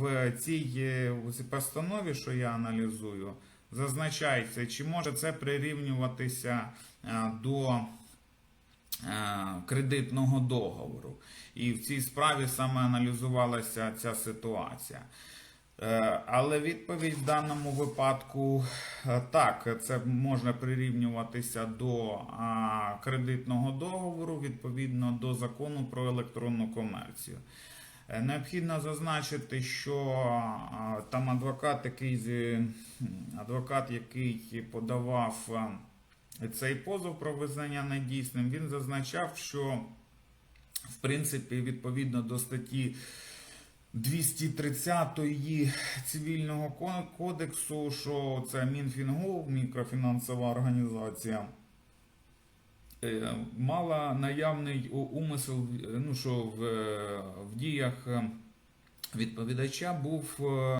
в цій е, в цій постанові, що я аналізую, зазначається, чи може це прирівнюватися е, до е, кредитного договору. І в цій справі саме аналізувалася ця ситуація. Але відповідь в даному випадку так, це можна прирівнюватися до кредитного договору відповідно до закону про електронну комерцію. Е, Необхідно зазначити, що там адвокат, який адвокат, який подавав цей позов про визнання недійсним, він зазначав, що в принципі відповідно до статті 230 цивільного кодексу, що це Мінфінгов, мікрофінансова організація, е, мала наявний умисел, е, ну що е, в діях е, відповідача був е,